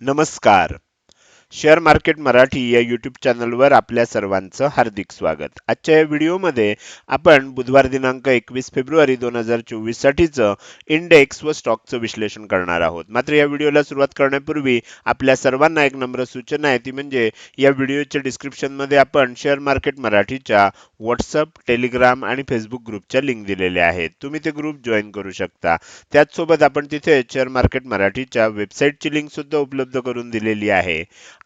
Namaskar. Share market Marathi या YouTube चॅनलवर आपल्या सर्वांचं हार्दिक स्वागत. आजच्या या व्हिडिओमध्ये आपण बुधवार दिनांक एकवीस फेब्रुवारी दोन हजार चोवीस साठीचं इंडेक्स व स्टॉकचं विश्लेषण करणार आहोत. मात्र या व्हिडिओला सुरुवात करण्यापूर्वी आपल्या सर्वांना एक नम्र सूचना आहे. ती म्हणजे या व्हिडिओच्या डिस्क्रिप्शनमध्ये आपण शेअर मार्केट मराठीच्या व्हॉट्सअप टेलिग्राम आणि फेसबुक ग्रुपच्या लिंक दिलेल्या आहेत. तुम्ही ते ग्रुप जॉईन करू शकता. त्याचसोबत आपण तिथे शेअर मार्केट मराठीच्या वेबसाईटची लिंक सुद्धा उपलब्ध करून दिलेली आहे.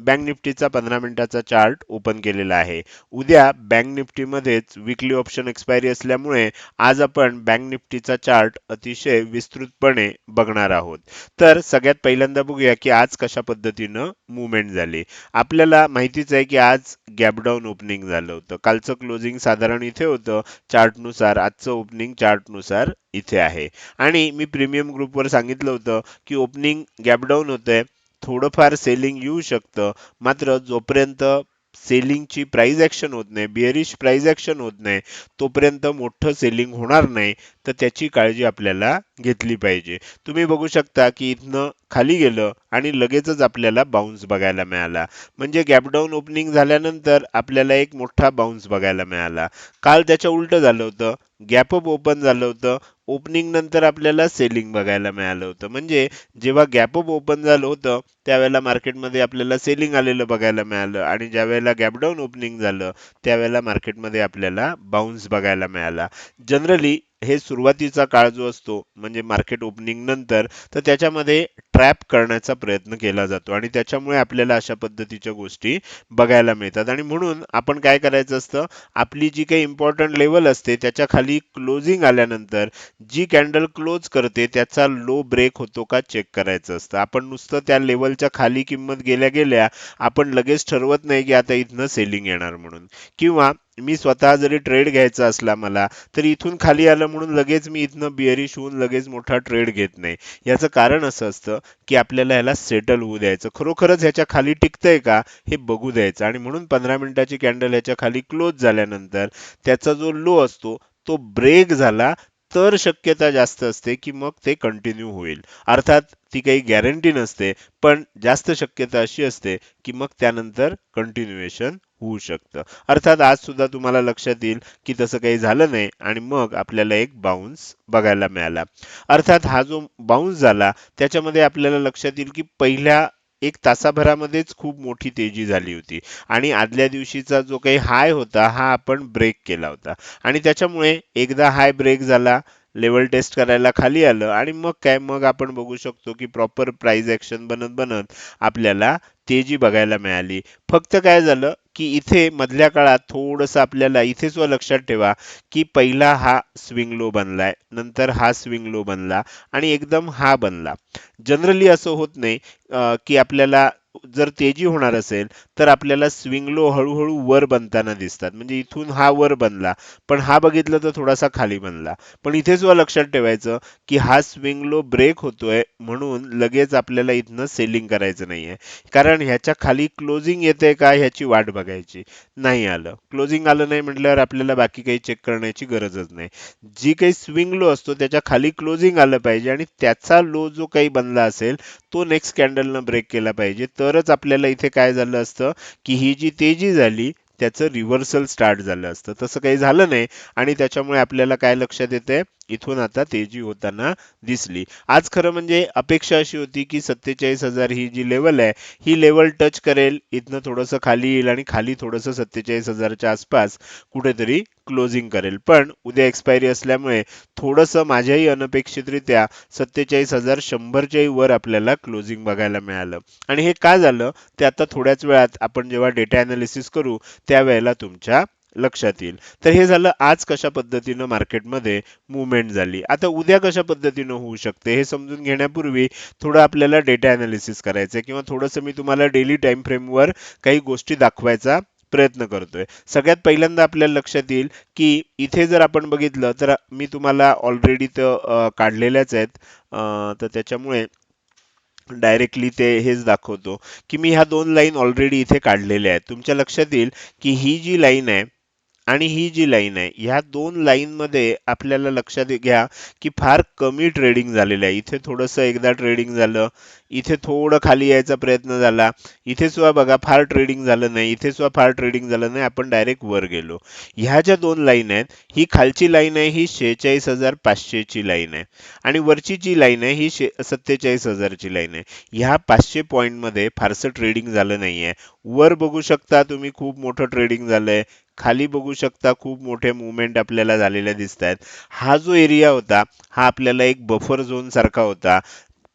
बँक निफ्टीचा पंधरा मिनिटाचा चार्ट ओपन केलेला आहे. उद्या बँक निफ्टीमध्येच विकली ऑप्शन एक्सपायरी असल्यामुळे आज आपण बँक निफ्टीचा चार्ट अतिशय विस्तृतपणे बघणार आहोत. तर सगळ्यात पहिल्यांदा बघूया की आज कशा पद्धतीनं मुवमेंट झाली. आपल्याला माहितीच आहे की आज गॅपडाऊन ओपनिंग झालं होतं. कालचं क्लोजिंग साधारण इथे होतं. चार्टनुसार आजचं ओपनिंग चार्टनुसार इथे आहे. आणि मी प्रीमियम ग्रुपवर सांगितलं होतं की ओपनिंग गॅपडाऊन होतंय. थोडंफार सेलिंग येऊ शकतं. मात्र जोपर्यंत सेलिंगची प्राईज ॲक्शन होत नाही बिअरिश प्राईज ॲक्शन होत नाही तोपर्यंत मोठं सेलिंग होणार नाही तर त्याची काळजी आपल्याला घेतली पाहिजे. तुम्ही बघू शकता की इथनं खाली गेलं आणि लगेचच आपल्याला बाउन्स बघायला मिळाला. म्हणजे गॅपडाऊन ओपनिंग झाल्यानंतर आपल्याला एक मोठा बाउन्स बघायला मिळाला. काल त्याच्या उलटं झालं होतं गॅपअप ओपन झालं होतं ओपनिंग नंतर आपल्याला सेलिंग बघायला मिळालं होतं. म्हणजे जेव्हा गॅपअप ओपन झालं होतं त्यावेळेला मार्केटमध्ये आपल्याला सेलिंग आलेलं बघायला मिळालं आणि ज्या वेळेला गॅपडाऊन ओपनिंग झालं त्यावेळेला मार्केटमध्ये आपल्याला बाउन्स बघायला मिळाला. जनरली हे सुरुवातीचा काळ जो असतो म्हणजे मार्केट ओपनिंग नंतर तर त्याच्यामध्ये ट्रॅप करण्याचा प्रयत्न केला जातो. आणि त्याच्यामुळे आपल्याला अशा पद्धतीच्या गोष्टी बघायला मिळतात. आणि म्हणून आपण काय करायचं असतं? आपली जी काही इम्पॉर्टंट लेवल असते त्याच्याखाली क्लोजिंग आल्यानंतर जी कॅन्डल क्लोज करते त्याचा लो ब्रेक होतो का चेक करायचं असतं. आपण नुसतं त्या लेवलच्या खाली किंमत गेल्या गेल्या आपण लगेच ठरवत नाही की आता इथनं सेलिंग येणार म्हणून. किंवा मी स्वतः जरी ट्रेड घ्यायचा असला मला तर इथून खाली आलं म्हणून लगेच मी इथनं बिअरिश होऊन लगेच मोठा ट्रेड घेत नाही. याचं कारण असं असतं की आपल्याला ह्याला सेटल होऊ द्यायचं. खरोखरच ह्याच्या खाली टिकतंय का? हे बघू द्यायचं. आणि म्हणून पंधरा मिनिटाची कॅन्डल ह्याच्या खाली क्लोज झाल्यानंतर त्याचा जो लो असतो तो ब्रेक झाला तर शक्यता जास्त असते की मग ते कंटिन्यू होईल. अर्थात ती काही गॅरंटी नसते पण जास्त शक्यता अशी असते की मग त्यानंतर कंटिन्युएशन होऊ शकतं. अर्थात आज सुद्धा तुम्हाला लक्षात येईल की तसं काही झालं नाही आणि मग आपल्याला एक बाउन्स बघायला मिळाला. अर्थात हा जो बाउन्स झाला त्याच्यामध्ये आपल्याला लक्षात येईल की पहिल्या एक तासाभरामध्येच खूप मोठी तेजी झाली होती. आणि आदल्या दिवशीचा जो काही हाय होता हा आपण ब्रेक केला होता. आणि त्याच्यामुळे एकदा हाय ब्रेक झाला लेवल टेस्ट करायला खाली आलं आणि मग काय मग आपण बघू शकतो की प्रॉपर प्राइस ॲक्शन बनत बनत आपल्याला तेजी बघायला मिळाली. फक्त काय झालं की इथे मधल्या काळात थोडंसं आपल्याला इथे सुद्धा लक्षात ठेवा की पहिला हा स्विंग लो बनलाय नंतर हा स्विंग लो बनला आणि एकदम हा बनला. जनरली असं होत नाही की आपल्याला जर तेजी होणार असेल तर आपल्याला स्विंग लो हळूहळू वर बनताना दिसतात. म्हणजे इथून हा वर बनला पण हा बघितलं तर थोडासा खाली बनला. पण इथे सुद्धा लक्षात ठेवायचं की हा स्विंग लो ब्रेक होतोय म्हणून लगेच आपल्याला इथनं सेलिंग करायचं नाहीये. कारण ह्याच्या खाली क्लोजिंग येते का ह्याची वाट बघायची. नाही आलं. क्लोजिंग आलं नाही म्हटल्यावर आपल्याला बाकी काही चेक करण्याची गरजच नाही. जी काही स्विंग लो असतो त्याच्याखाली क्लोजिंग आलं पाहिजे आणि त्याचा लो जो काही बनला असेल तो नेक्स्ट कॅन्डलनं ब्रेक केला पाहिजे. तरच आपल्याला इथे काय झालं असतं की ही जी तेजी झाली त्याचं रिव्हर्सल स्टार्ट झालं असतं. तसं काही झालं नाही आणि त्याच्यामुळे आपल्याला काय लक्षात येते इथून आता तेजी होताना दिसली. आज खरं म्हणजे अपेक्षा अशी होती की सत्तेचाळीस हजार ही जी लेवल आहे ही लेवल टच करेल. इथनं थोडंसं खाली येईल आणि खाली थोडंसं सत्तेचाळीस हजारच्या आसपास कुठेतरी क्लोजिंग करेल. पण उद्या एक्सपायरी असल्यामुळे थोडंसं माझ्याही अनपेक्षितरित्या सत्तेचाळीस हजार शंभरच्याही वर आपल्याला क्लोजिंग बघायला मिळालं. आणि हे का झालं? ते आता थोड्याच वेळात आपण जेव्हा डेटा अनालिसिस करू त्यावेळेला तुमच्या लक्षात येईल. तर हे झालं आज कशा पद्धतीनं मार्केटमध्ये मुवमेंट झाली. आता उद्या कशा पद्धतीनं होऊ शकते हे समजून घेण्यापूर्वी थोडं आपल्याला डेटा अनालिसिस करायचं किंवा थोडंसं मी तुम्हाला डेली टाइम फ्रेमवर काही गोष्टी दाखवायचा प्रयत्न करतोय. सगळ्यात पहिल्यांदा आपल्याला लक्षात येईल की इथे जर आपण बघितलं तर मी तुम्हाला ऑलरेडी तर काढलेल्याच आहेत. तर त्याच्यामुळे डायरेक्टली ते हेच दाखवतो की मी ह्या दोन लाईन ऑलरेडी इथे काढलेल्या आहेत. तुमच्या लक्षात येईल की ही जी लाईन आहे आणि ही जी लाईन आहे ह्या दोन लाईनमध्ये आपल्याला लक्षात घ्या की फार कमी ट्रेडिंग झालेलं आहे. इथे थोडंसं एकदा ट्रेडिंग झालं इथे थोडं खाली यायचा प्रयत्न झाला. इथे सुद्धा बघा फार ट्रेडिंग झालं नाही. इथे सुद्धा फार ट्रेडिंग झालं नाही. आपण डायरेक्ट वर गेलो. ह्या ज्या दोन लाईन आहेत ही खालची लाईन आहे ही शेहेचाळीस हजार पाचशेची लाईन आहे. आणि वरची जी लाईन आहे ही शे सत्तेचाळीस हजारची लाईन आहे. ह्या पाचशे पॉईंटमध्ये फारसं ट्रेडिंग झालं नाही आहे वर बघू शकता तुम्ही खूप मोठं ट्रेडिंग झालंय. खाली बघू शकता खूप मोठे मुवमेंट आपल्याला झालेल्या दिसत आहेत हा जो एरिया होता हा आपल्याला एक बफर झोन सारखा होता.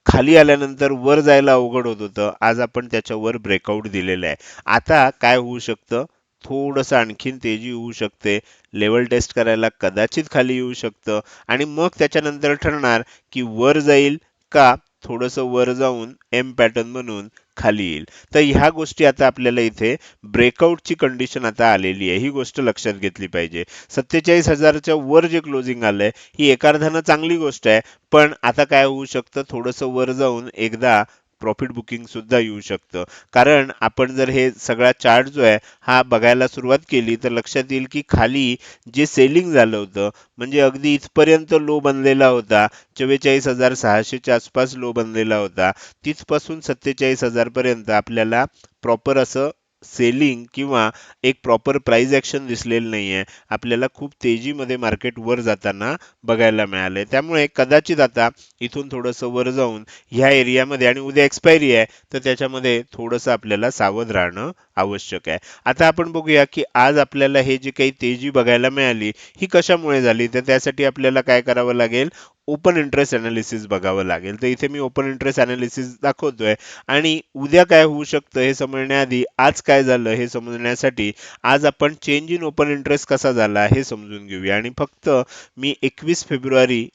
खाली आल्यानंतर वर जायला अवघड होत होतं. आज आपण त्याच्यावर ब्रेकआउट दिलेलं आहे. आता काय होऊ शकतं? थोडंसं आणखीन तेजी होऊ शकते. लेवल टेस्ट करायला कदाचित खाली येऊ शकतं. आणि मग त्याच्यानंतर ठरणार की वर जाईल का? थोडंसं वर जाऊन एम पॅटर्न बनून खाली येईल. तर ह्या गोष्टी आता आपल्याला इथे ब्रेकआउटची कंडिशन आता आलेली आहे. ही गोष्ट लक्षात घेतली पाहिजे. सत्तेचाळीस हजारच्या वर जे क्लोजिंग आलंय ही एका अर्थानं चांगली गोष्ट आहे. पण आता काय होऊ शकतं? थोडंसं वर जाऊन एकदा प्रॉफिट बुकिंग सुद्धा येऊ शकतं. कारण आपण जर हे सगळा चार्ट जो आहे हा बघायला सुरुवात केली तर लक्षात येईल की खाली जे सेलिंग झालं होतं म्हणजे अगदी इथपर्यंत लो बनलेला होता चव्वेचाळीस हजार सहाशेच्या आसपास लो बनलेला होता. तिथपासून सत्तेचाळीस हजारपर्यंत आपल्याला प्रॉपर असं सेलिंग किंवा एक प्रॉपर प्राईज ऍक्शन दिसलेलं नाही आहे आपल्याला खूप तेजीमध्ये मार्केट वर जाताना बघायला मिळालंय. त्यामुळे कदाचित आता इथून थोडंसं वर जाऊन ह्या एरियामध्ये आणि उद्या एक्सपायरी आहे तर त्याच्यामध्ये थोडंसं आपल्याला सावध राहणं आवश्यक आहे. आता आपण बघूया की आज आपल्याला हे जी काही तेजी बघायला मिळाली ही कशामुळे झाली? तर त्यासाठी आपल्याला काय करावं लागेल? ओपन इंटरेस्ट अनालिसिस बघावं लागेल. तर इथे मी ओपन इंटरेस्ट अनालिसिस दाखवतोय. आणि उद्या काय होऊ शकतं हे समजण्याआधी आज काय झालं हे समजण्यासाठी आज आपण चेंज इन ओपन इंटरेस्ट कसा झाला हे समजून घेऊया. आणि फक्त मी एकवीस फेब्रुवारी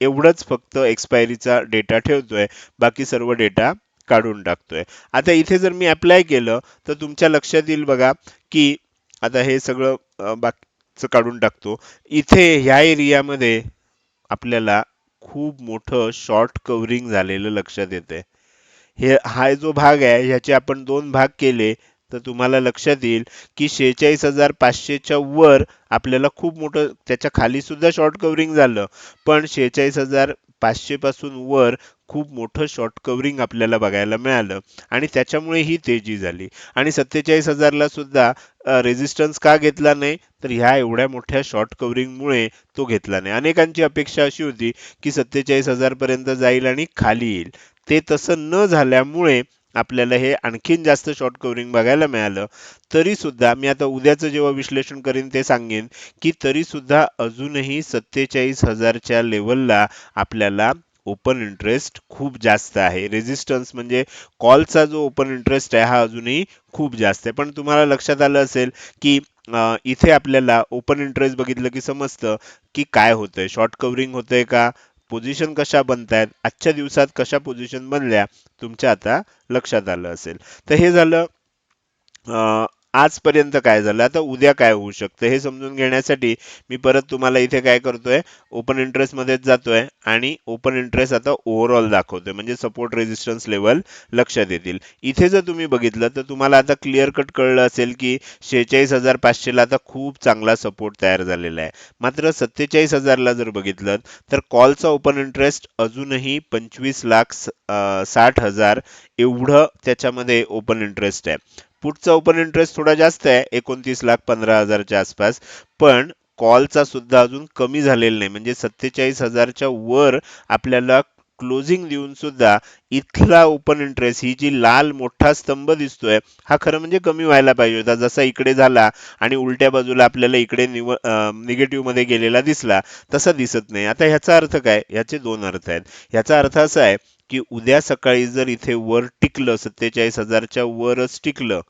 एवढंच फक्त एक्सपायरीचा डेटा ठेवतोय. बाकी सर्व डेटा काढून टाकतोय. आता इथे जर मी अप्लाय केलं तर तुमच्या लक्षात येईल बघा की आता हे सगळं बाकीचं काढून टाकतो. इथे ह्या एरियामध्ये आपल्याला खूप मोठं शॉर्ट कव्हरिंग झालेलं लक्षात येते हे हा जो भाग आहे ह्याचे आपण दोन भाग केले तर तुम्हाला लक्षात येईल की शेहेचाळीस हजार पाचशेच्या वर आपल्याला खूप मोठं त्याच्याखाली सुद्धा शॉर्ट कव्हरिंग झालं. पण शेहेचाळीस हजार पाचशे पासून वर खूप मोठं शॉर्ट कव्हरिंग आपल्याला बघायला मिळालं. आणि त्याच्यामुळे ही तेजी झाली. आणि सत्तेचाळीस हजारला सुद्धा रेझिस्टन्स का घेतला नाही तर ह्या एवढ्या मोठ्या शॉर्ट कव्हरिंगमुळे तो घेतला नाही. अनेकांची अपेक्षा अशी होती की सत्तेचाळीस हजारपर्यंत जाईल आणि खाली येईल. ते तसं न झाल्यामुळे आपल्याला हे आणखीन जास्त शॉर्ट कव्हरिंग बघायला मिळालं. तरी सुद्धा मी आता उद्याचं जेव्हा विश्लेषण करीन ते सांगेन की तरी सुद्धा अजूनही सत्तेचाळीस हजारच्या लेवलला आपल्याला ओपन इंटरेस्ट खूप जास्त आहे. रेझिस्टन्स म्हणजे कॉलचा जो ओपन इंटरेस्ट आहे हा अजूनही खूप जास्त आहे. पण तुम्हाला लक्षात आलं असेल की इथे आपल्याला ओपन इंटरेस्ट बघितलं की समजतं की काय होतंय. शॉर्ट कव्हरिंग होतंय का? पोझिशन कशा बनतायत? आजच्या दिवसात कशा पोझिशन बनल्या? तुमच्या आता लक्षात आलं असेल. तर हे झालं आजपर्यंत काय झालं? आता उद्या काय होऊ शकतं? हे समजून घेण्यासाठी मी परत तुम्हाला इथे काय करतोय? ओपन इंटरेस्ट मध्येच जातोय आणि ओपन इंटरेस्ट आता ओव्हरऑल दाखवतोय. म्हणजे सपोर्ट रेजिस्टन्स लेवल लक्षात येतील. इथे जर तुम्ही बघितलं तर तुम्हाला आता क्लिअर कट कळलं असेल की शेहेचाळीस हजार पाचशेला आता खूप चांगला सपोर्ट तयार झालेला आहे. मात्र सत्तेचाळीस हजारला जर बघितलं तर कॉलचा ओपन इंटरेस्ट अजूनही पंचवीस लाख साठ हजार एवढं त्याच्यामध्ये ओपन इंटरेस्ट आहे. पुटचा ओपन इंटरेस्ट थोडा जास्त आहे एकोणतीस लाख पंधरा हजारच्या आसपास. पण कॉलचा सुद्धा अजून कमी झालेला नाही. म्हणजे सत्तेचाळीस हजारच्या वर आपल्याला क्लोजिंग देऊन सुद्धा इथला ओपन इंटरेस्ट ही जी लाल मोठा स्तंभ दिसतोय हा खरं म्हणजे कमी व्हायला पाहिजे होता. जसा इकडे झाला आणि उलट्या बाजूला आपल्याला इकडे निगेटिव्हमध्ये गेलेला दिसला तसा दिसत नाही. आता ह्याचा अर्थ काय? ह्याचे दोन अर्थ आहेत. ह्याचा अर्थ असा आहे की उद्या सकाळी जर इथे वर टिकलं सत्तेचाळीस हजारच्या वरच टिकलं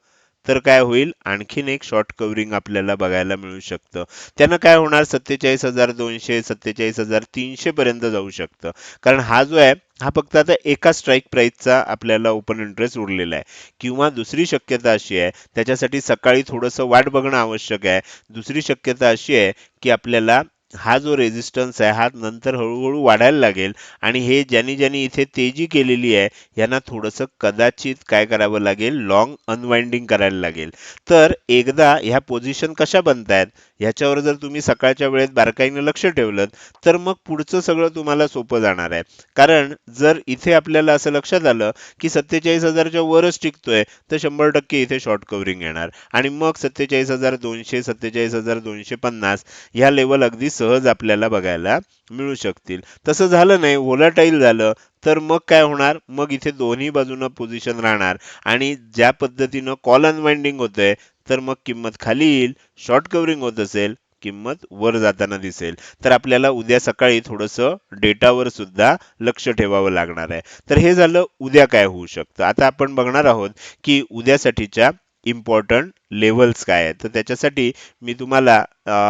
तर काय होईल? आणखीन एक शॉर्ट कव्हरिंग आपल्याला बघायला मिळू शकतं. त्यानं काय होणार? सत्तेचाळीस हजार दोनशे सत्तेचाळीस हजार तीनशे पर्यंत जाऊ शकतं. कारण हा जो आहे हा फक्त आता एका स्ट्राईक प्राईजचा आपल्याला ओपन इंटरेस्ट उरलेला आहे. किंवा दुसरी शक्यता अशी आहे त्याच्यासाठी सकाळी थोडंसं वाट बघणं आवश्यक आहे. दुसरी शक्यता अशी आहे की आपल्याला हा जो रेझिस्टन्स आहे हा नंतर हळूहळू वाढायला लागेल. आणि हे ज्यांनी ज्यांनी इथे तेजी केलेली आहे यांना थोडंसं कदाचित काय करावं लागेल? लॉंग अनवाइंडिंग करायला लागेल. तर एकदा ह्या पोझिशन कशा बनतायत? ह्याच्यावर जर तुम्ही सकाळच्या वेळेत बारकाईने लक्ष ठेवलं तर मग पुढचं सगळं तुम्हाला सोपं जाणार आहे. कारण जर इथे आपल्याला असं लक्षात आलं की सत्तेचाळीस हजारच्या वरच टिकतोय तर शंभर टक्के इथे शॉर्ट कव्हरिंग येणार. आणि मग सत्तेचाळीस हजार दोनशे सत्तेचाळीस हजार दोनशे पन्नास ह्या लेवल अगदी सहज सहज आपल्याला बघायला मिळू शकतील. तसं झालं नाही व्होलाटाईल झालं तर मग काय होणार? मग इथे दोन्ही बाजूनं पोझिशन राहणार. आणि ज्या पद्धतीनं कॉल अनवाइंडिंग होतंय तर मग किंमत खाली येईल शॉर्ट कव्हरिंग होत असेल किंमत वर जाताना दिसेल. तर आपल्याला उद्या सकाळी थोडंसं डेटावर सुद्धा लक्ष ठेवावं लागणार आहे. तर हे झालं उद्या काय होऊ शकतं? आता आपण बघणार आहोत की उद्यासाठीच्या इम्पॉर्टंट लेवल्स काय आहेत. तर त्याच्यासाठी मी तुम्हाला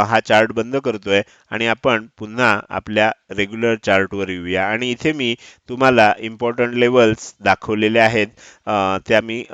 हा चार्ट बंद करतोय आणि आपण पुन्हा आपल्या रेग्युलर चार्टवर येऊया. आणि इथे मी तुम्हाला इम्पॉर्टंट लेवल्स दाखवलेले आहेत त्या मी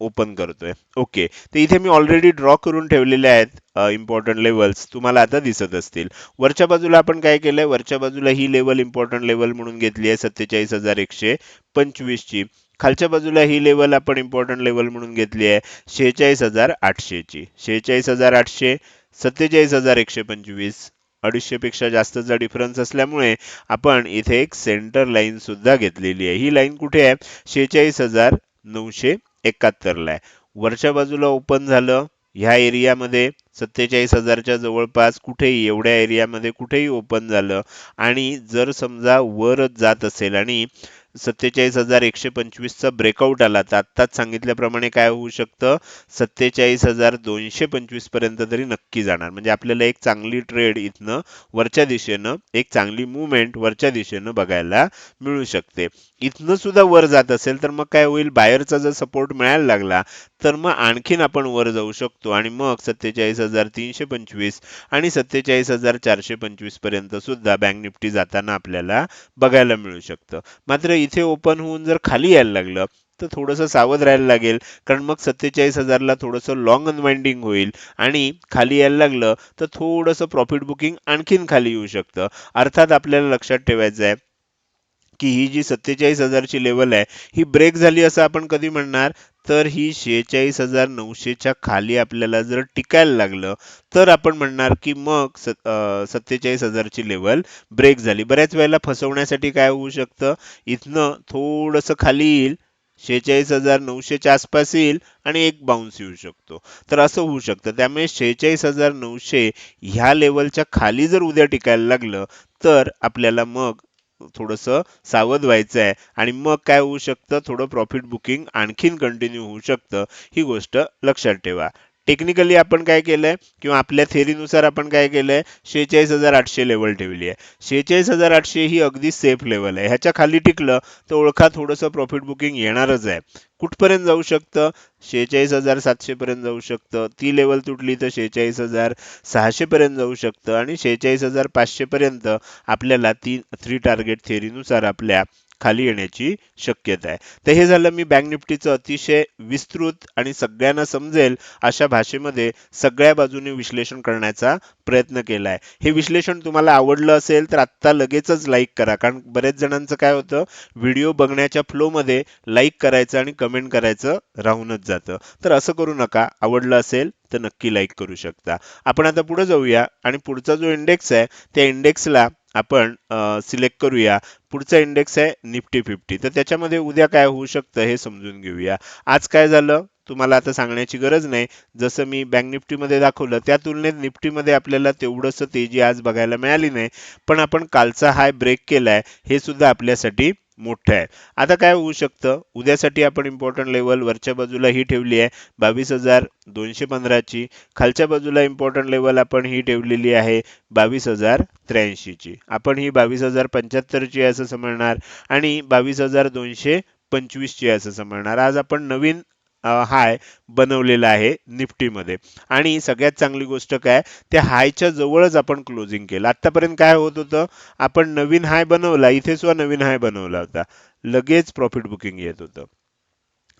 ओपन करतोय. ओके तर इथे मी ऑलरेडी ड्रॉ करून ठेवलेले आहेत इम्पॉर्टंट लेवल्स तुम्हाला आता दिसत असतील. वरच्या बाजूला आपण काय केलंय? वरच्या बाजूला ही लेवल इम्पॉर्टंट लेवल म्हणून घेतली आहे सत्तेचाळीस हजार एकशे पंचवीस ची खालच्या बाजूला ही लेवल आपण इम्पॉर्टंट लेवल म्हणून घेतली आहे. शेहेचाळीस हजार आठशेची. शेहेचाळीस हजार आठशे सत्तेचाळीस हजार एकशे पंचवीस. अडीचशे पेक्षा जास्तचा डिफरन्स असल्यामुळे आपण इथे एक सेंटर लाईन सुद्धा घेतलेली आहे. ही लाईन कुठे आहे? शेहेचाळीस हजार नऊशे एकाहत्तरला आहे. वरच्या बाजूला ओपन झालं. ह्या एरियामध्ये सत्तेचाळीस हजारच्या जवळपास कुठेही एवढ्या एरियामध्ये कुठेही ओपन झालं. आणि जर समजा वरच जात असेल आणि सत्तेचाळीस हजार एकशे पंचवीसचा ब्रेकआउट आला. तर आत्ताच सांगितल्याप्रमाणे काय होऊ शकतं? सत्तेचाळीस हजार दोनशे पंचवीसपर्यंत तरी नक्की जाणार. म्हणजे आपल्याला एक चांगली ट्रेड इथनं वरच्या दिशेनं एक चांगली मुवमेंट वरच्या दिशेनं बघायला मिळू शकते. इथनं सुद्धा वर जात असेल तर मग काय होईल? बायरचा जर सपोर्ट मिळायला लागला तर मग आणखीन आपण वर जाऊ शकतो आणि मग सत्तेचाळीस हजार तीनशे पंचवीस आणि सत्तेचाळीस हजार चारशे पंचवीसपर्यंत सुद्धा बँक निफ्टी जाताना आपल्याला बघायला मिळू शकतं. मात्र इथे ओपन होऊन जर खाली यायला लागलं तर थोडंसं सावध राहायला लागेल. कारण मग सत्तेचाळीस हजारला थोडंसं लॉंग अनवाइंडिंग होईल आणि खाली यायला लागलं तर थोडंसं प्रॉफिट बुकिंग आणखीन खाली येऊ शकतं. अर्थात आपल्याला लक्षात ठेवायचं आहे की ही जी सत्तेचाळीस हजारची लेवल आहे ही ब्रेक झाली असं आपण कधी म्हणणार? तर ही शेहेचाळीस हजार नऊशेच्या खाली आपल्याला जर टिकायला लागलं तर आपण म्हणणार की मग सत्तेचाळीस हजारची लेवल ब्रेक झाली. बऱ्याच वेळेला फसवण्यासाठी काय होऊ शकतं? इथनं थोडंसं खाली येईल शेहेचाळीस हजार नऊशेच्या आसपास येईल आणि एक बाउन्स येऊ शकतो. तर असं होऊ शकतं. त्यामुळे शेहेचाळीस हजार नऊशे ह्या लेवलच्या खाली जर उद्या टिकायला लागलं तर आपल्याला मग थोडंसं सावध व्हायचं आहे आणि मग काय होऊ शकतं? थोडं प्रॉफिट बुकिंग आणखीन कंटिन्यू होऊ शकतं. ही गोष्ट लक्षात ठेवा. टेक्निकली आपण काय केलंय किंवा आपल्या थेरीनुसार आपण काय केलंय शेहेचाळीस हजार आठशे लेवल ठेवली आहे. शेहेचाळीस हजार आठशे ही अगदी सेफ लेवल आहे. ह्याच्या खाली टिकलं तर ओळखा थोडंसं प्रॉफिट बुकिंग येणारच आहे. कुठपर्यंत जाऊ शकतं? शेहेचाळीस हजार सातशेपर्यंत जाऊ शकतं. ती लेवल तुटली तर शेहेचाळीस हजार सहाशेपर्यंत जाऊ शकतं. आणि शेहेचाळीस हजार पाचशेपर्यंत आपल्याला ती थ्री टार्गेट थेरीनुसार आपल्या खाली येण्याची शक्यता आहे. तर हे झालं मी बँक निफ्टीचं अतिशय विस्तृत आणि सगळ्यांना समजेल अशा भाषेमध्ये सगळ्या बाजूने विश्लेषण करण्याचा प्रयत्न केला आहे हे विश्लेषण तुम्हाला आवडलं असेल तर आत्ता लगेचच लाईक करा. कारण बरेच जणांचं काय होतं व्हिडिओ बघण्याच्या फ्लोमध्ये लाईक करायचं आणि कमेंट करायचं राहूनच जातं. तर असं करू नका. आवडलं असेल तर नक्की लाईक करू शकता. आपण आता पुढे जाऊया आणि पुढचा जो इंडेक्स आहे त्या इंडेक्सला आपण सिलेक्ट करूया. पुढचा इंडेक्स आहे निफ्टी फिफ्टी तर त्याच्यामध्ये उद्या काय होऊ शकतं हे समजून घेऊया. आज काय झालं? तुम्हाला आता सांगण्याची गरज नाही. जसं मी बँक निफ्टीमध्ये दाखवलं त्या तुलनेत निफ्टीमध्ये आपल्याला तेवढंसं तेजी आज बघायला मिळाली नाही. पण आपण कालचा हाय ब्रेक केलाय हे सुद्धा आपल्यासाठी मोठं आहे. आता काय होऊ शकतं? उद्यासाठी आपण इम्पॉर्टंट लेवल वरच्या बाजूला ही ठेवली आहे. बावीस हजार दोनशे पंधराची. खालच्या बाजूला इम्पॉर्टंट लेवल आपण ही ठेवलेली आहे बावीस हजार त्र्याऐंशीची. आपण ही बावीस हजार पंच्याहत्तरची असं समजणार आणि बावीस हजार दोनशे पंचवीसची असं समजणार. आज आपण नवीन हाय बनवलेला आहे निफ्टीमध्ये. आणि सगळ्यात चांगली गोष्ट काय त्या हायच्या जवळच आपण क्लोजिंग केलं. आतापर्यंत काय होत होतं आपण नवीन हाय बनवला इथे सुद्धा नवीन हाय बनवला होता. लगेच प्रॉफिट बुकिंग येत होतं.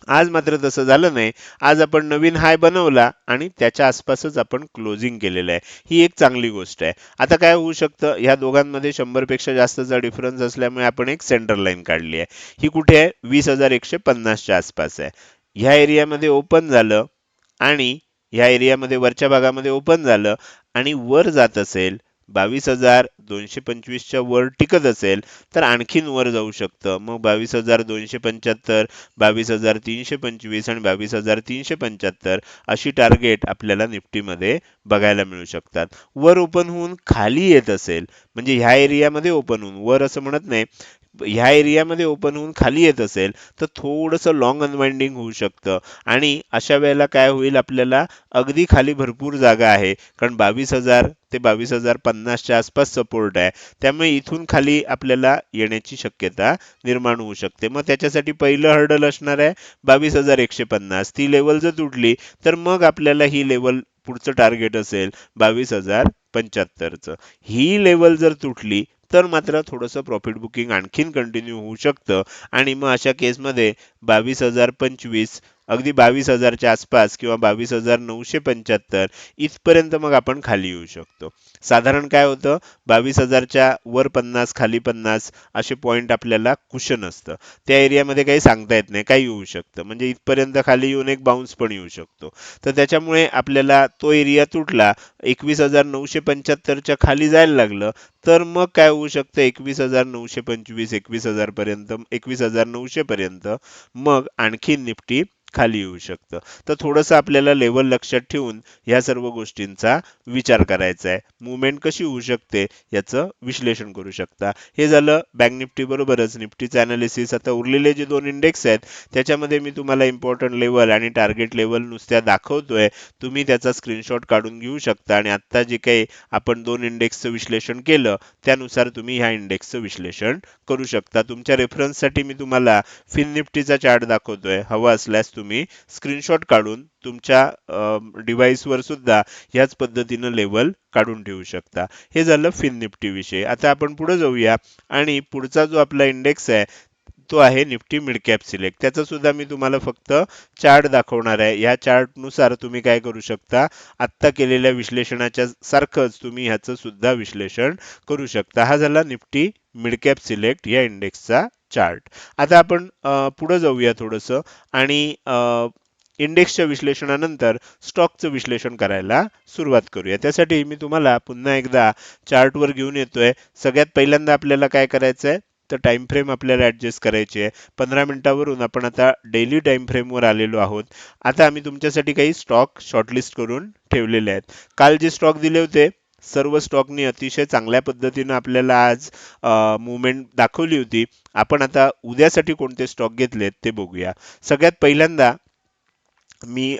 आज मात्र तसं झालं नाही. आज आपण नवीन हाय बनवला आणि त्याच्या आसपासच आपण क्लोजिंग केलेलं आहे. ही एक चांगली गोष्ट आहे. आता काय होऊ शकतं ह्या दोघांमध्ये शंभरपेक्षा जास्तचा डिफरन्स असल्यामुळे आपण एक सेंटर लाईन काढली आहे. ही कुठे आहे? वीस हजार एकशे पन्नासच्या आसपास आहे. ह्या एरियामध्ये ओपन झालं आणि ह्या एरियामध्ये वरच्या भागामध्ये ओपन झालं आणि वर जात असेल बावीस हजार दोनशे पंचवीसच्या वर टिकत असेल तर आणखीन वर जाऊ शकतं. मग बावीस हजार दोनशे पंच्याहत्तर बावीस हजार तीनशे पंचवीस आणि बावीस हजार तीनशे पंच्याहत्तर अशी टार्गेट आपल्याला निफ्टीमध्ये बघायला मिळू शकतात. वर ओपन होऊन खाली येत असेल म्हणजे ह्या एरियामध्ये ओपन होऊन. वर असं म्हणत नाही ह्या एरियामध्ये ओपन होऊन खाली येत असेल तर थोडंसं लॉंग अनवाइंडिंग होऊ शकतं. आणि अशा वेळेला काय होईल आपल्याला अगदी खाली भरपूर जागा आहे. कारण बावीस हजार ते बावीस हजार पन्नासच्या आसपास सपोर्ट आहे. त्यामुळे इथून खाली आपल्याला येण्याची शक्यता निर्माण होऊ शकते. मग त्याच्यासाठी पहिलं हर्डल असणार आहे बावीस हजार एकशे पन्नास. ती लेवल जर तुटली तर मग आपल्याला ही लेवल पुढचं टार्गेट असेल बावीस हजार पंच्याहत्तरचं. ही लेवल जर तुटली तर मात्र थोडंसं प्रॉफिट बुकिंग आणखीन कंटिन्यू होऊ शकतं. आणि मग अशा केसमध्ये बावीस हजार पंचवीस अगदी बावीस हजारच्या आसपास किंवा बावीस हजार नऊशे पंच्याहत्तर इथपर्यंत मग आपण खाली येऊ शकतो. साधारण काय होतं? बावीस हजारच्या वर पन्नास खाली पन्नास असे पॉईंट आपल्याला कुशन असतं. त्या एरियामध्ये काही सांगता येत नाही काही येऊ शकतं. म्हणजे इथपर्यंत खाली येऊन एक बाउन्स पण येऊ शकतो. तर त्याच्यामुळे आपल्याला तो एरिया तुटला एकवीस हजार नऊशे पंच्याहत्तरच्या खाली जायला लागलं तर मग काय होऊ शकतं? एकवीस हजार नऊशे पंचवीस एकवीस हजारपर्यंत एकवीस हजार नऊशे पर्यंत मग आणखी निफ्टी खाली येऊ शकतं. तर थोडंसं आपल्याला लेवल लक्षात ठेवून ह्या सर्व गोष्टींचा विचार करायचा आहे. मुवमेंट कशी होऊ शकते याचं विश्लेषण करू शकता. हे झालं बँक निफ्टी बरोबरच. निफ्टीचं अनालिसिस आता उरलेले जे दोन इंडेक्स आहेत त्याच्यामध्ये मी तुम्हाला इम्पॉर्टंट लेवल आणि टार्गेट लेवल नुसत्या दाखवतोय. तुम्ही त्याचा स्क्रीनशॉट काढून घेऊ शकता आणि आता जे काही आपण दोन इंडेक्सचं विश्लेषण केलं त्यानुसार तुम्ही ह्या इंडेक्सचं विश्लेषण करू शकता. तुमच्या रेफरन्ससाठी मी तुम्हाला फिन निफ्टीचा चार्ट दाखवतोय. हवा असल्यास तुम्ही स्क्रीनशॉट काढून तुमच्या डिव्हाइसवर सुद्धा ह्याच पद्धतीनं लेवल काढून ठेवू शकता. हे झालं फिन निफ्टीविषयी आता आपण पुढे जाऊया. आणि पुढचा जो आपला इंडेक्स आहे तो आहे निफ्टी मिड कॅप सिलेक्ट त्याचा सुद्धा मी तुम्हाला फक्त चार्ट दाखवणार आहे. या चार्टनुसार तुम्ही काय करू शकता? आत्ता केलेल्या विश्लेषणाच्या सारखंच तुम्ही ह्याचं सुद्धा विश्लेषण करू शकता. हा झाला निफ्टी मिडकॅप सिलेक्ट या इंडेक्सचा चार्ट. आता आपण पुढे जाऊया थोडंसं आणि इंडेक्सच्या विश्लेषणानंतर स्टॉकचं विश्लेषण करायला सुरुवात करूया. त्यासाठी मी तुम्हाला पुन्हा एकदा चार्टवर घेऊन येतोय. सगळ्यात पहिल्यांदा आपल्याला काय करायचं आहे तर टाइम फ्रेम आपल्याला ॲडजस्ट करायची आहे. पंधरा मिनिटावरून आपण आता डेली टाइम फ्रेमवर आलेलो आहोत. आता आम्ही तुमच्यासाठी काही स्टॉक शॉर्टलिस्ट करून ठेवलेले आहेत. काल जे स्टॉक दिले होते सर्व स्टॉकनी अतिशय चांगल्या पद्धतीनं आपल्याला आज मुवमेंट दाखवली होती. आपण आता उद्यासाठी कोणते स्टॉक घेतलेत ते बघूया. सगळ्यात पहिल्यांदा मी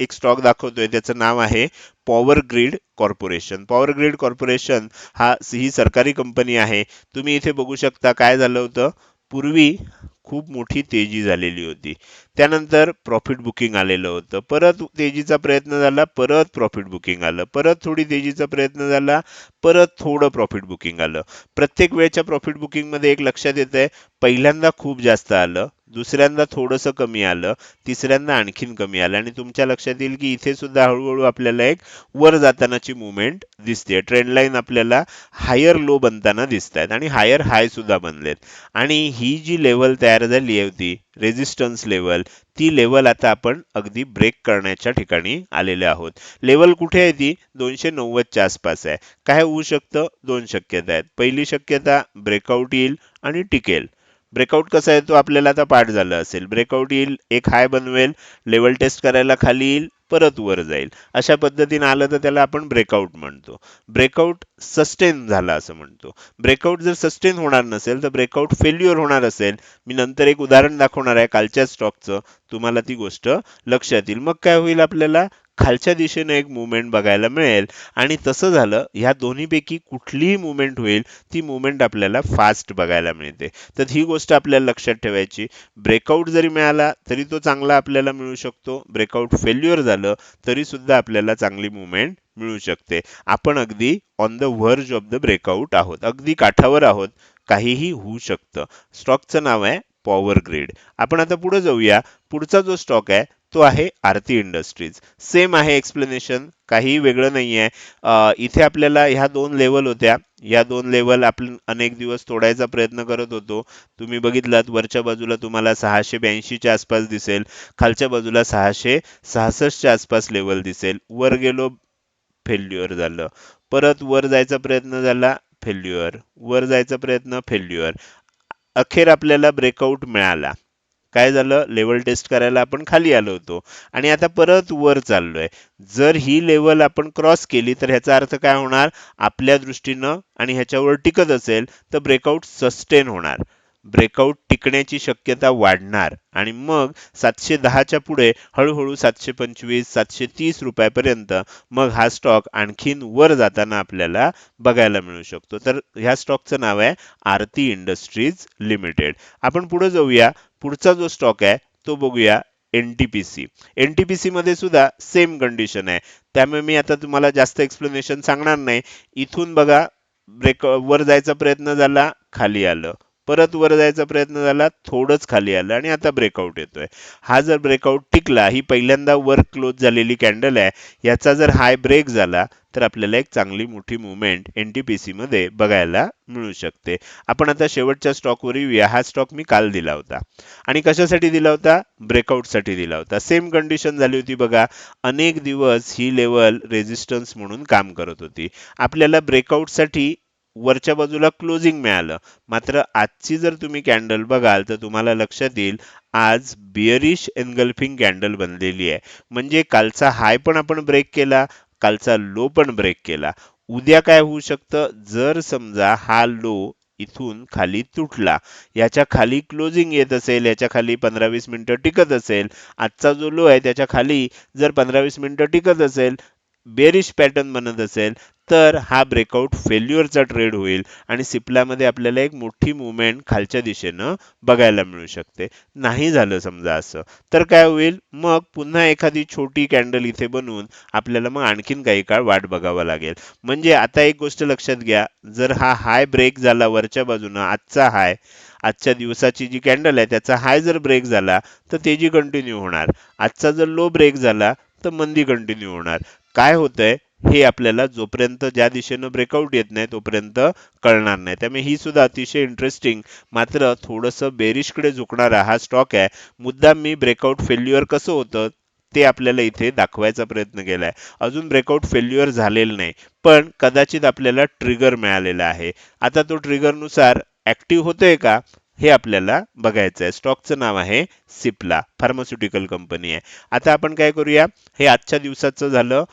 एक स्टॉक दाखवतोय. त्याचं नाव आहे power grid corporation power grid corporation हा ही सरकारी कंपनी आहे. तुम्ही इथे बघू शकता काय झालं होतं? पूर्वी खूप मोठी तेजी झालेली होती. त्यानंतर प्रॉफिट बुकिंग आलेलं होतं. परत तेजीचा प्रयत्न झाला परत प्रॉफिट बुकिंग आलं. परत थोडी तेजीचा प्रयत्न झाला परत थोडं प्रॉफिट बुकिंग आलं. प्रत्येक वेळच्या प्रॉफिट बुकिंगमध्ये एक लक्षात येत आहे पहिल्यांदा खूप जास्त आलं. दुसऱ्यांदा थोडंसं कमी आलं तिसऱ्यांदा आणखीन कमी आलं. आणि तुमच्या लक्षात येईल की इथे सुद्धा हळूहळू आपल्याला एक वर जातानाची मुवमेंट दिसते ट्रेंड लाईन आपल्याला हायर लो बनताना दिसत आहेत आणि हायर हाय सुद्धा बनलेत. आणि ही जी लेवल तयार झाली होती रेजिस्टन्स लेवल ती लेवल आता आपण अगदी ब्रेक करण्याच्या ठिकाणी आलेले आहोत. लेवल कुठे आहे ती? दोनशे नव्वदच्या आसपास आहे. काय होऊ शकतं? दोन शक्यता आहेत. पहिली शक्यता ब्रेकआउट येईल आणि टिकेल. ब्रेकआउट कसा आहे तो आपल्याला आता पाठ झालं असेल. ब्रेकआउट येईल एक हाय बनवेल लेवल टेस्ट करायला खाली येईल परत वर जाईल. अशा पद्धतीने आलं तर त्याला आपण ब्रेकआउट म्हणतो. ब्रेकआउट सस्टेन झाला असं म्हणतो. ब्रेकआउट जर सस्टेन होणार नसेल तर ब्रेकआउट फेल्युअर होणार असेल. मी नंतर एक उदाहरण दाखवणार आहे कालच्या स्टॉकचं तुम्हाला ती गोष्ट लक्षात येईल. मग काय होईल आपल्याला? खालच्या दिशेने एक मुवमेंट बघायला मिळेल. आणि तसं झालं ह्या दोन्हीपैकी कुठलीही मुवमेंट होईल ती मुवमेंट आपल्याला फास्ट बघायला मिळते. तर ही गोष्ट आपल्याला लक्षात ठेवायची. ब्रेकआउट जरी मिळाला तरी तो चांगला आपल्याला मिळू शकतो. ब्रेकआउट फेल्युअर झालं तरी सुद्धा आपल्याला चांगली मुवमेंट मिळू शकते. आपण अगदी on the verge of the breakout आहोत. अगदी काठावर आहोत. काहीही होऊ शकतं. स्टॉकचं नाव आहे पॉवर ग्रीड आपण आता पुढे जाऊया. पुढचा जो स्टॉक आहे तो आहे आरती इंडस्ट्रीज. सेम आहे एक्सप्लेनेशन काही वेगळं नाही आहे इथे आपल्याला ह्या दोन लेवल होत्या. या दोन लेवल आपण अनेक दिवस तोडायचा प्रयत्न करत होतो. तुम्ही बघितलात वरच्या बाजूला तुम्हाला सहाशे ब्याऐंशीच्या आसपास दिसेल. खालच्या बाजूला सहाशे सहासष्टच्या आसपास लेवल दिसेल. वर गेलो फेल्युअर झालं. परत वर जायचा प्रयत्न झाला फेल्युअर वर जायचा प्रयत्न फेल्युअर अखेर आपल्याला ब्रेकआउट मिळाला. काय झालं? लेवल टेस्ट करायला आपण खाली आलो होतो. आणि आता परत वर चाललोय. जर ही लेवल आपण क्रॉस केली तर ह्याचा अर्थ काय होणार? आपल्या दृष्टीनं आणि ह्याच्यावर टिकत असेल तर ब्रेकआउट सस्टेन होणार. ब्रेकआउट टिकण्याची शक्यता वाढणार. आणि मग सातशे दहाच्या पुढे हळूहळू सातशे पंचवीस सातशे तीस रुपयापर्यंत मग हा स्टॉक आणखीन वर जाताना आपल्याला बघायला मिळू शकतो. तर ह्या स्टॉकचं नाव आहे आरती इंडस्ट्रीज लिमिटेड. आपण पुढे जाऊया. पुढचा जो स्टॉक आहे तो बघूया एनटीपीसी एनटीपीसी मध्ये सुद्धा सेम कंडिशन आहे. त्यामुळे मी आता तुम्हाला जास्त एक्सप्लेनेशन सांगणार नाही. इथून बघा ब्रेक वर जायचा प्रयत्न झाला खाली आलं. परत वर जायचा प्रयत्न झाला थोडंच खाली आलं आणि आता ब्रेकआउट येतोय. हा जर ब्रेकआउट टिकला ही पहिल्यांदा वर क्लोज झालेली कॅन्डल आहे याचा जर हाय ब्रेक झाला तर आपल्याला एक चांगली मोठी मुवमेंट एन टी पी मध्ये बघायला मिळू शकते. आपण आता शेवटच्या स्टॉकवर येऊया. हा स्टॉक मी काल दिला होता. आणि कशासाठी दिला होता? ब्रेकआउटसाठी दिला होता. सेम कंडिशन झाली होती बघा. अनेक दिवस ही लेवल रेजिस्टन्स म्हणून काम करत होती. आपल्याला ब्रेकआउटसाठी वरच्या बाजूला क्लोजिंग मिळालं. मात्र आजची जर तुम्ही कॅन्डल बघाल तर तुम्हाला लक्षात येईल आज बिअरिश एनगल्फिंग कॅन्डल बनलेली आहे. म्हणजे कालचा हाय पण आपण ब्रेक केला कालचा लो पण ब्रेक केला. उद्या काय होऊ शकतं? जर समजा हा लो इथून खाली तुटला याच्या खाली क्लोजिंग येत असेल याच्या खाली पंधरा वीस मिनिटं टिकत असेल आजचा जो लो आहे त्याच्याखाली जर पंधरा वीस मिनिटं टिकत असेल बेरिश पॅटर्न बनत असेल तर हा ब्रेकआउट फेल्युअरचा ट्रेड होईल आणि सिप्लामध्ये आपल्याला एक मोठी मुवमेंट खालच्या दिशेनं बघायला मिळू शकते. नाही झालं समजा असं तर काय होईल? मग पुन्हा एखादी छोटी कॅन्डल इथे बनवून आपल्याला मग आणखीन काही काळ वाट बघावं लागेल. म्हणजे आता एक गोष्ट लक्षात घ्या जर हा हाय ब्रेक झाला वरच्या बाजूनं आजचा हाय आजच्या दिवसाची जी कॅन्डल आहे त्याचा हाय जर ब्रेक झाला तर तेजी कंटिन्यू होणार. आजचा जर लो ब्रेक झाला तर मंदी कंटिन्यू होणार. काय होतंय हे आपल्याला जोपर्यंत ज्या दिशेनं ब्रेकआउट येत नाही तोपर्यंत कळणार नाही. त्यामुळे ही सुद्धा अतिशय इंटरेस्टिंग मात्र थोडंसं बेरिशकडे झुकणारा हा स्टॉक आहे. मुद्दाम मी ब्रेकआउट फेल्युअर कसं होतं ते आपल्याला इथे दाखवायचा प्रयत्न केलाय. अजून ब्रेकआउट फेल्युअर झालेलं नाही पण कदाचित आपल्याला ट्रिगर मिळालेला आहे. आता तो ट्रिगरनुसार ऍक्टिव्ह होतोय का? हे आपल्याला बघायचं आहे स्टॉकचं नाव आहे सिप्ला फार्मास्युटिकल कंपनी आहे. आता आपण काय करूया? हे आजच्या दिवसाचं झालं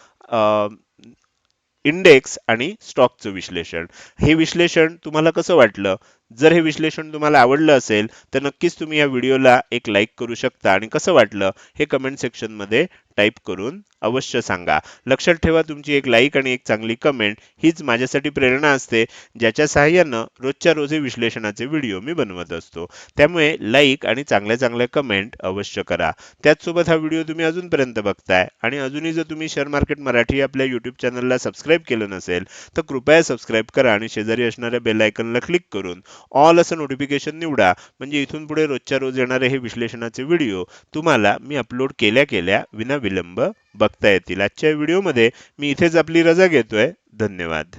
इंडेक्स आणि स्टॉकचं विश्लेषण. हे विश्लेषण तुम्हाला कसं वाटलं? जर हे विश्लेषण तुम्हाला आवडलं असेल तर नक्कीच तुम्ही या व्हिडिओला एक लाईक करू शकता. आणि कसं वाटलं हे कमेंट सेक्शनमध्ये टाईप करून अवश्य सांगा. लक्षात ठेवा तुमची एक लाईक आणि एक चांगली कमेंट हीच माझ्यासाठी प्रेरणा असते ज्याच्या सहाय्यानं रोजच्या रोज हे विश्लेषणाचे व्हिडिओ मी बनवत असतो. त्यामुळे लाईक आणि चांगल्या चांगल्या कमेंट अवश्य करा. त्याचसोबत हा व्हिडिओ तुम्ही अजूनपर्यंत बघताय आणि अजूनही जर तुम्ही शेअर मार्केट मराठी आपल्या यूट्यूब चॅनलला सबस्क्राईब केलं नसेल तर कृपया सबस्क्राईब करा आणि शेजारी असणाऱ्या बेल आयकनला क्लिक करून ऑल असं नोटिफिकेशन निवडा. म्हणजे इथून पुढे रोजच्या रोज येणारे हे विश्लेषणाचे व्हिडिओ तुम्हाला मी अपलोड केल्या केल्या विना विलंब बघता येतील. आजच्या व्हिडिओमध्ये मी इथेच आपली रजा घेतोय. धन्यवाद.